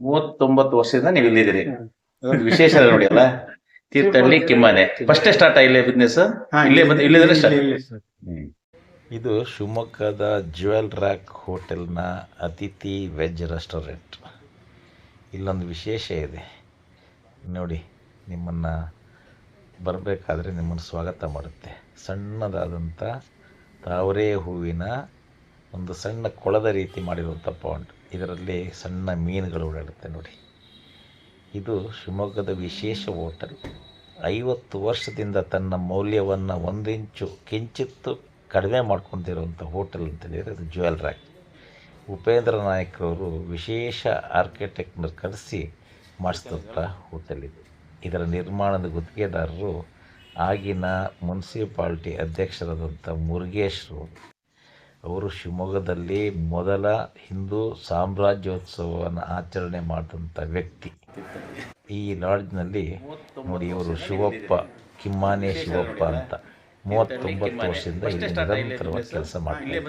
ಮೂವತ್ತೊಂಬತ್ತು ವರ್ಷದಿಂದ ನೀವು ಇಲ್ಲಿದ್ದೀರಿ. ಅದೊಂದು ವಿಶೇಷ ನೋಡಿ ಅಲ್ಲ? ತೀರ್ಥಹಳ್ಳಿ ಕಿಮ್ಮನೆ. ಫಸ್ಟ್ ಸ್ಟಾರ್ಟ್ ಇಲ್ಲೇ ಬಿಸ್ನೆಸ್ ಇಲ್ಲೇ ಬಂದು ಇಲ್ಲಿದ್ರೆ ಇದು ಶಿವಮೊಗ್ಗದ ಜುವೆಲ್ ರಾಕ್ ಹೋಟೆಲ್ನ ಅತಿಥಿ ವೆಜ್ ರೆಸ್ಟೋರೆಂಟ್. ಇಲ್ಲೊಂದು ವಿಶೇಷ ಇದೆ. ನೋಡಿ ನಿಮ್ಮನ್ನು ಬರಬೇಕಾದ್ರೆ ನಿಮ್ಮನ್ನು ಸ್ವಾಗತ ಮಾಡುತ್ತೆ. ಸಣ್ಣದಾದಂಥ ತಾವರೆ ಹೂವಿನ ಒಂದು ಸಣ್ಣ ಕೊಳದ ರೀತಿ ಮಾಡಿರುವಂಥ ಪಾಂಡ್ ಇದರಲ್ಲಿ ಸಣ್ಣ ಮೀನುಗಳು ಓಡಾಡುತ್ತೆ ನೋಡಿ. ಇದು ಶಿವಮೊಗ್ಗದ ವಿಶೇಷ ಹೋಟೆಲ್. ಐವತ್ತು ವರ್ಷದಿಂದ ತನ್ನ ಮೌಲ್ಯವನ್ನು ಒಂದಿಂಚು ಕಿಂಚಿತ್ತು ಕಡಿಮೆ ಮಾಡ್ಕೊತಿರುವಂಥ ಹೋಟೆಲ್ ಅಂತ ಹೇಳಿದರೆ ಅದು ಜ್ಯುವೆಲ್ ಉಪೇಂದ್ರ ನಾಯಕ್ರವರು ವಿಶೇಷ ಆರ್ಕಿಟೆಕ್ಟ್ನ ಕರೆಸಿ ಮಾಡಿಸಿದಂಥ ಹೋಟೆಲ್ ಇದು. ಇದರ ನಿರ್ಮಾಣದ ಗುತ್ತಿಗೆದಾರರು ಆಗಿನ ಮುನ್ಸಿಪಾಲ್ಟಿ ಅಧ್ಯಕ್ಷರಾದಂಥ ಮುರುಗೇಶ್ರು. ಅವರು ಶಿವಮೊಗ್ಗದಲ್ಲಿ ಮೊದಲ ಹಿಂದೂ ಸಾಮ್ರಾಜ್ಯೋತ್ಸವವನ್ನು ಆಚರಣೆ ಮಾಡಿದಂಥ ವ್ಯಕ್ತಿ. ಈ ಲಾಡ್ಜ್ನಲ್ಲಿ ನೋಡಿ ಇವರು ಶಿವಪ್ಪ, ಕಿಮ್ಮಾನೆ ಶಿವಪ್ಪ ಅಂತ. ಮೂವತ್ತೊಂಬತ್ತು ವರ್ಷದಿಂದ ಇಲ್ಲಿ ನಿರಂತರವಾಗಿ ಕೆಲಸ ಮಾಡ್ತಾರೆ